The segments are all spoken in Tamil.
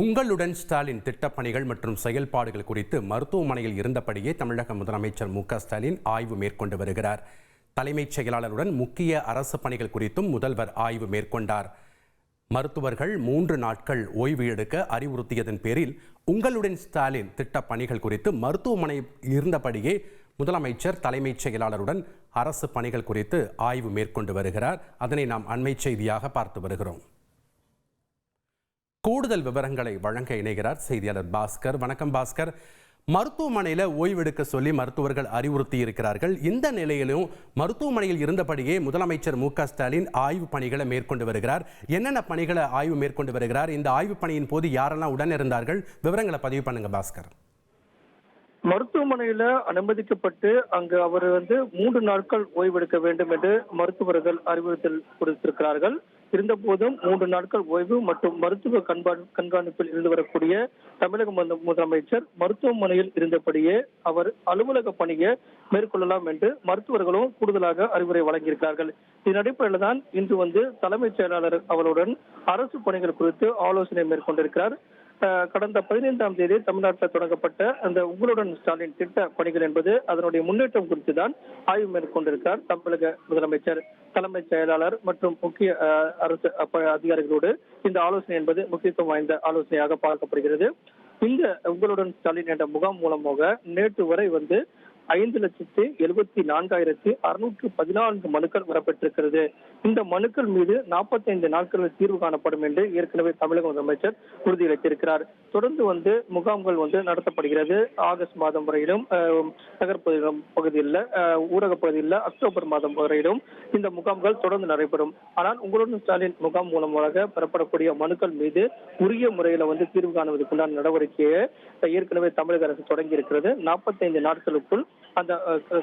உங்களுடன் ஸ்டாலின் திட்டப்பணிகள் மற்றும் செயல்பாடுகள் குறித்து மருத்துவமனையில் இருந்தபடியே தமிழக முதலமைச்சர் மு ஸ்டாலின் ஆய்வு மேற்கொண்டு வருகிறார். தலைமைச் செயலாளருடன் முக்கிய அரசு பணிகள் குறித்தும் முதல்வர் ஆய்வு மேற்கொண்டார். மருத்துவர்கள் மூன்று நாட்கள் ஓய்வு எடுக்க அறிவுறுத்தியதன் பேரில் உங்களுடன் ஸ்டாலின் திட்ட பணிகள் குறித்து மருத்துவமனை இருந்தபடியே முதலமைச்சர் தலைமைச் செயலாளருடன் அரசு பணிகள் குறித்து ஆய்வு மேற்கொண்டு வருகிறார். அதனை நாம் அண்மை செய்தியாக பார்த்து வருகிறோம். கூடுதல் விவரங்களை வழங்க இணைகிறார் செய்தியாளர் பாஸ்கர். வணக்கம் பாஸ்கர். மருத்துவமனையில் ஓய்வெடுக்க சொல்லி மருத்துவர்கள் அறிவுறுத்தி இருக்கிறார்கள். இந்த நிலையிலும் மருத்துவமனையில் இருந்தபடியே முதலமைச்சர் மு க ஸ்டாலின் ஆய்வு பணிகளை மேற்கொண்டு வருகிறார். என்னென்ன பணிகளை ஆய்வு மேற்கொண்டு வருகிறார்? இந்த ஆய்வு பணியின் போது யாரெல்லாம் உடன் இருந்தார்கள்? விவரங்களை பதிவு பண்ணுங்க பாஸ்கர். மருத்துவமனையில அனுமதிக்கப்பட்டு அங்கு அவர் வந்து மூன்று நாட்கள் ஓய்வெடுக்க வேண்டும் என்று மருத்துவர்கள் அறிவுறுத்தல் கொடுத்திருக்கிறார்கள். இருந்த போதும் மூன்று நாட்கள் ஓய்வு மற்றும் மருத்துவ கண்காணிப்பில் இருந்து வரக்கூடிய தமிழக முதலமைச்சர் மருத்துவமனையில் இருந்தபடியே அவர் அலுவலக பணியை மேற்கொள்ளலாம் என்று மருத்துவர்களும் கூடுதலாக அறிவுரை வழங்கியிருக்கிறார்கள். இதன் அடிப்படையில் தான் இன்று வந்து தலைமைச் செயலாளர் அவருடன் அரசு பணிகள் குறித்து ஆலோசனை மேற்கொண்டிருக்கிறார். கடந்த பதினைந்தாம் தேதி தமிழ்நாட்டில் தொடங்கப்பட்ட அந்த உங்களுடன் ஸ்டாலின் திட்ட பணிகள் என்பது அதனுடைய முன்னேற்றம் குறித்து தான் ஆய்வு மேற்கொண்டிருக்கார் தமிழக முதலமைச்சர். தலைமைச் செயலாளர் மற்றும் முக்கிய அரசு அதிகாரிகளோடு இந்த ஆலோசனை என்பது முக்கியத்துவம் வாய்ந்த ஆலோசனையாக பார்க்கப்படுகிறது. இந்த உங்களுடன் ஸ்டாலின் என்ற முகாம் மூலமாக நேற்று வரை வந்து ஐந்து லட்சத்து எழுபத்தி நான்காயிரத்து அறுநூற்று பதினான்கு மனுக்கள் வரப்பெற்றிருக்கிறது இந்த மனுக்கள் மீது நாற்பத்தைந்து நாட்களில் தீர்வு காணப்படும் என்று ஏற்கனவே தமிழக முதலமைச்சர் உறுதியளித்திருக்கிறார். தொடர்ந்து வந்து முகாம்கள் வந்து நடத்தப்படுகிறது. ஆகஸ்ட் மாதம் வரையிலும் அஹ், நகர்ப்பகுதி பகுதியில் ஊரக பகுதியில் அக்டோபர் மாதம் வரையிலும் இந்த முகாம்கள் தொடர்ந்து நடைபெறும். ஆனால் உங்களுடன் ஸ்டாலின் முகாம் மூலமாக பெறப்படக்கூடிய மனுக்கள் மீது உரிய முறையில வந்து தீர்வு காணுவதற்குண்டான நடவடிக்கையை ஏற்கனவே தமிழக அரசு தொடங்கி இருக்கிறது நாற்பத்தைந்து நாட்களுக்குள் அந்த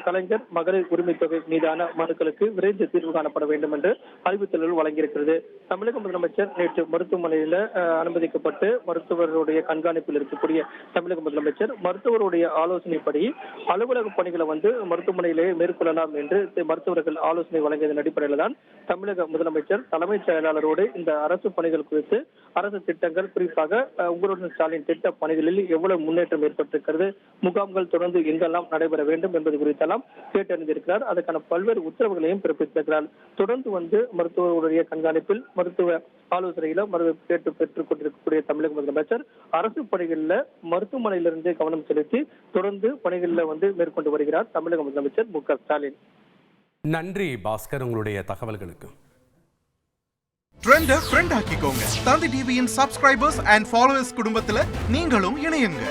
கலைஞர் மகளிர் உரிமை தொகை மீதான மனுக்களுக்கு விரைந்து தீர்வு காணப்பட வேண்டும் என்று அறிவித்தல்கள் வழங்கியிருக்கிறது. தமிழக முதலமைச்சர் நேற்று மருத்துவமனையில் அனுமதிக்கப்பட்டு மருத்துவருடைய கண்காணிப்பில் இருக்கக்கூடிய தமிழக முதலமைச்சர் மருத்துவருடைய ஆலோசனைப்படி அலுவலக பணிகளை வந்து மருத்துவமனையிலேயே மேற்கொள்ளலாம் என்று மருத்துவர்கள் ஆலோசனை வழங்கியதன் அடிப்படையில் தான் தமிழக முதலமைச்சர் தலைமைச் செயலாளரோடு இந்த அரசு பணிகள் குறித்து அரசு திட்டங்கள் குறிப்பாக உங்களுடன் ஸ்டாலின் திட்ட பணிகளில் எவ்வளவு முன்னேற்றம் ஏற்பட்டிருக்கிறது முகாம்கள் தொடர்ந்து எங்கெல்லாம் நடைபெற வேண்டும் என்பது குறித்தெல்லாம் கேட்டறிந்திருக்கிறார். அதற்கான பல்வேறு உத்தரவுகளையும் பிறப்பித்திருக்கிறார். தொடர்ந்து வந்து மருத்துவருடைய கண்காணிப்பில் மருத்துவ ஆலோசனையில கேட்டு பெற்றுக் கொண்டிருக்கக்கூடிய தமிழக முதலமைச்சர் அரசு பணிகளில் மருத்துவமனையிலிருந்து கவனம் செலுத்தி தொடர்ந்து பணிகளில் வந்து மேற்கொண்டு வருகிறார் தமிழக முதலமைச்சர் மு ஸ்டாலின். நன்றி பாஸ்கர் உங்களுடைய தகவல்களுக்கு. ட்ரெண்ட ஃப்ரெண்ட் ஆக்கிக்கோங்க. தந்தி டிவியின் சப்ஸ்கிரைபர்ஸ் அண்ட் ஃபாலோவர்ஸ் குடும்பத்துல நீங்களும் இணையுங்க.